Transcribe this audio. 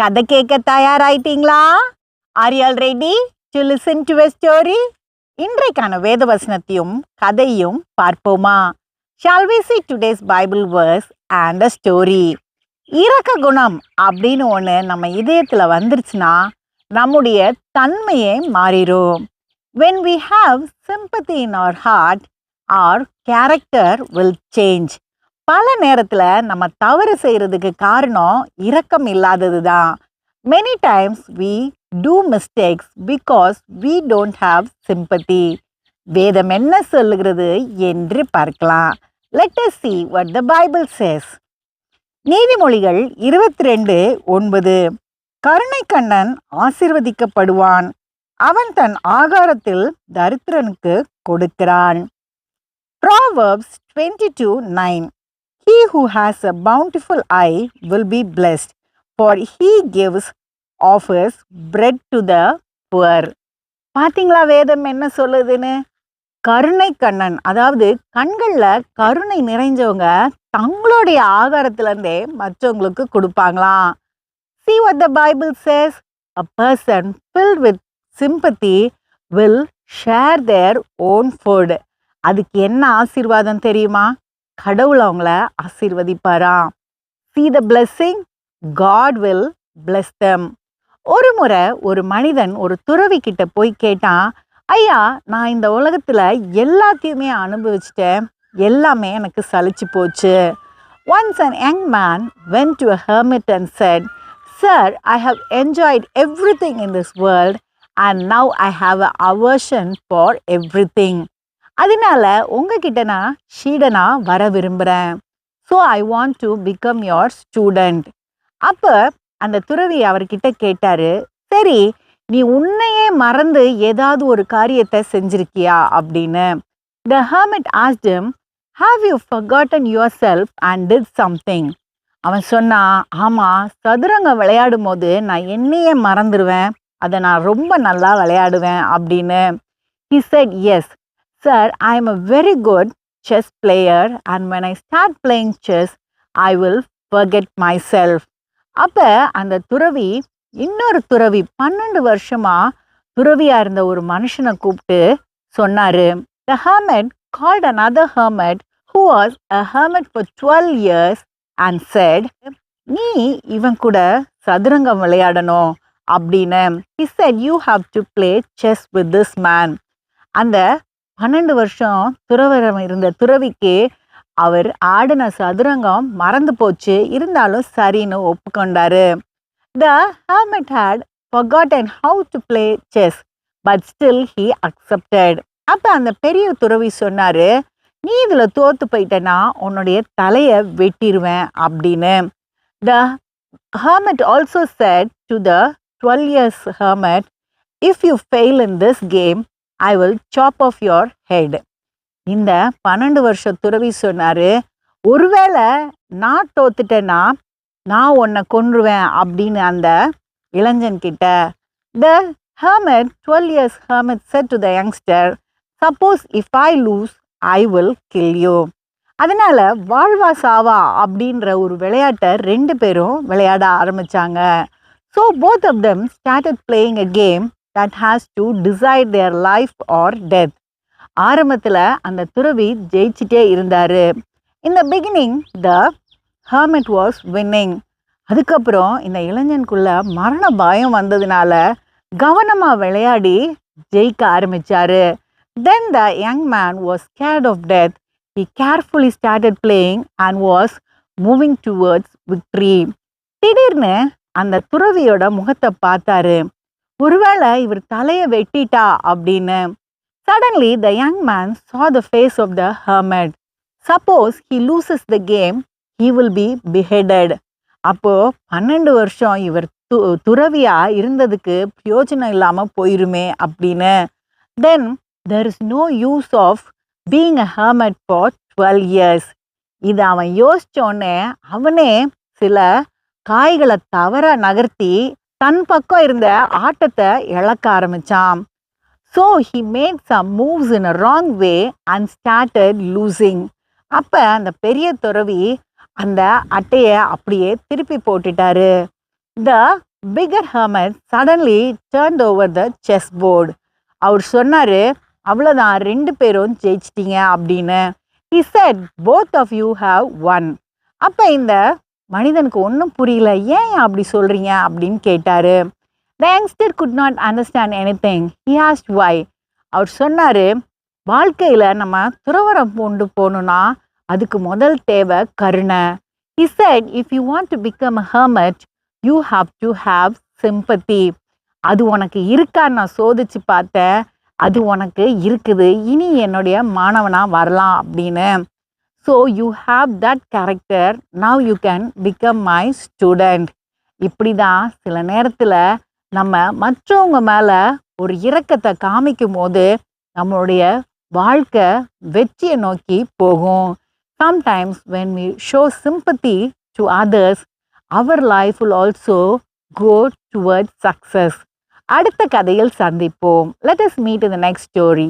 கதை கேட்க தயாராயிட்டீங்களா? Are you ready to listen to a story இன்றைக்கான வேத வசனத்தையும் கதையும் பார்ப்போமா? Shall we see today's Bible verse and a story இரக்க குணம் அப்படின்னு ஒன்று நம்ம இதயத்தில் வந்துருச்சுன்னா நம்முடைய தன்மையே மாறிடும் when we have sympathy in our heart our character will change பல நேரத்தில் நம்ம தவறு செய்கிறதுக்கு காரணம் இரக்கம் இல்லாதது தான் many times we do mistakes because we don't have sympathy வேதம் என்ன சொல்லுகிறது என்று பார்க்கலாம். Let us see what the Bible says நீதிமொழிகள் இருபத்தி ரெண்டு ஒன்பது. கருணை கண்ணன் ஆசிர்வதிக்கப்படுவான். அவன் தன் ஆகாரத்தில் தரித்திரனுக்கு கொடுக்கிறான். Proverbs twenty two nine He who has a bountiful eye will be blessed, for he gives offers bread to the poor. பார்த்தீங்களா வேதம் என்ன சொல்லுதுன்னு கருணை கண்ணன் அதாவது கண்களில் கருணை நிறைஞ்சவங்க தங்களுடைய ஆகாரத்திலேருந்தே மற்றவங்களுக்கு கொடுப்பாங்களாம் see what the Bible says a person fill with sympathy will share their own food அதுக்கு என்ன ஆசீர்வாதம் தெரியுமா கடவுள் அவங்கள ஆசீர்வதிப்பாராம். See the blessing God will bless them ஒரு முறை ஒரு மனிதன் ஒரு துறவி கிட்ட போய் கேட்டான் ஐயா நான் இந்த உலகத்தில் எல்லாத்தையுமே அனுபவிச்சிட்டேன். எல்லாமே எனக்கு சலிச்சு போச்சு. Once an young man went to a hermit and said sir I have enjoyed everything in this world and now I have a aversion for everything அதனால உங்ககிட்ட நான் ஷீடனாக வர விரும்புகிறேன் so I want to become your student அப்போ அந்த துறவி அவர்கிட்ட கேட்டார் சரி நீ உன்னையே மறந்து ஏதாவது ஒரு காரியத்தை செஞ்சிருக்கியா? அப்படின்னு. The hermit asked him have you forgotten yourself and did something அவன் சொன்னான் ஆமாம் சதுரங்கம் விளையாடும் போது நான் என்னையே மறந்துடுவேன் அதை நான் ரொம்ப நல்லா விளையாடுவேன். அப்படின்னு. He said yes sir I am a very good chess player and when I start playing chess I will forget myself. Self அப்போ அந்த துறவி இன்னொரு துறவி பன்னெண்டு வருஷமா துறவியா இருந்த ஒரு மனுஷனை கூப்பிட்டு சொன்னாரு the hermit called another hermit who was a hermit for twelve years and said நீ இவன் கூட சதுரங்கம் விளையாடணும் அப்படின்னு he said you have to play chess with this man அந்த பன்னெண்டு வருஷம் துறவரம் இருந்த துறவிக்கு அவர் ஆடின சதுரங்கம் மறந்து போச்சு. இருந்தாலும் சரின்னு ஒப்புக்கொண்டாரு. The hermit had and how to play chess but still he accepted அப்போ அந்த பெரிய துறவி சொன்னார் நீ இதில் தோற்று போயிட்டனா உன்னுடைய தலையை வெட்டிடுவேன் அப்படின்னு. The hermit also said to the twelve years hermit if you fail in this game I will chop off your head இந்த பன்னெண்டு வருஷ துறவி சொன்னார் ஒருவேளை நான் தோத்துட்டேன்னா நான் உன்னை கொன்றுவேன் அப்படின்னு அந்த இளைஞன் கிட்ட the hermit twelve years hermit said to the youngster suppose if I lose I will kill you அதனால் வாழ்வா சாவா அப்படின்ற ஒரு விளையாட்டை ரெண்டு பேரும் விளையாட ஆரம்பித்தாங்க so both of them started playing a game that has to decide their life or death ஆரம்பத்தில் அந்த துறவி ஜெயிச்சிட்டே இருந்தார். இந்த beginning the hermit was winning அதுக்கப்புறம் இந்த இளைஞனுக்குள்ள மரண பயம் வந்ததுனால கவனமாக விளையாடி ஜெயிக்க ஆரம்பித்தார் then the young man was scared of death he carefully started playing and was moving towards victory திடீர்னு அந்த துறவியோட முகத்தை பார்த்தாரு. ஒருவேளை இவர் தலையை வெட்டிட்டா அப்படின்னு suddenly the young man saw the face of the hermit suppose he loses the game he will be beheaded அப்போது பன்னெண்டு வருஷம் இவர் து துறவியாக இருந்ததுக்கு பிரயோஜனம் இல்லாமல் போயிருமே அப்படின்னு. Then there is no use of being a hermit for twelve years இது அவன் யோசித்தோடனே அவனே சில காய்களை தவற நகர்த்தி தன் பக்கம் இருந்த ஆட்டத்தை இழக்க ஆரம்பிச்சான். So he made some moves in a wrong way and started losing அப்போ அந்த பெரிய துறவி அந்த அட்டையை அப்படியே திருப்பி போட்டுட்டாரு. The bigger bigger suddenly turn over the chess board அவர் சொன்னார் அவ்வளோதான் ரெண்டு பேரும் ஜெயிச்சிட்டீங்க அப்படின்னு. He said both of you have won அப்போ இந்த மனிதனுக்கு ஒன்றும் புரியல. ஏன் அப்படி சொல்கிறீங்க அப்படின்னு கேட்டார். The youngster could not understand anything he asked why அவர் சொன்னார் வாழ்க்கையில் நம்ம துறவரம் கொண்டு போகணுன்னா அதுக்கு முதல் தேவை கருணை. He said if you want to become a hermit you have to have sympathy அது உனக்கு இருக்கான்னு நான் சோதிச்சு பார்த்தேன். அது உனக்கு இருக்குது. இனி என்னுடைய மாணவனாக வரலாம். அப்படின்னு so you have that character now you can become my student இப்படி தான் சில நேரத்தில் நம்ம மற்றவங்க மேலே ஒரு இரக்கத்தை காமிக்கும் போது நம்மளுடைய வாழ்க்கை வெற்றியை நோக்கி போகும். Sometimes when we show sympathy to others our life will also go toward success அடுத்த கதையில் சந்திப்போம். Let us meet in the next story.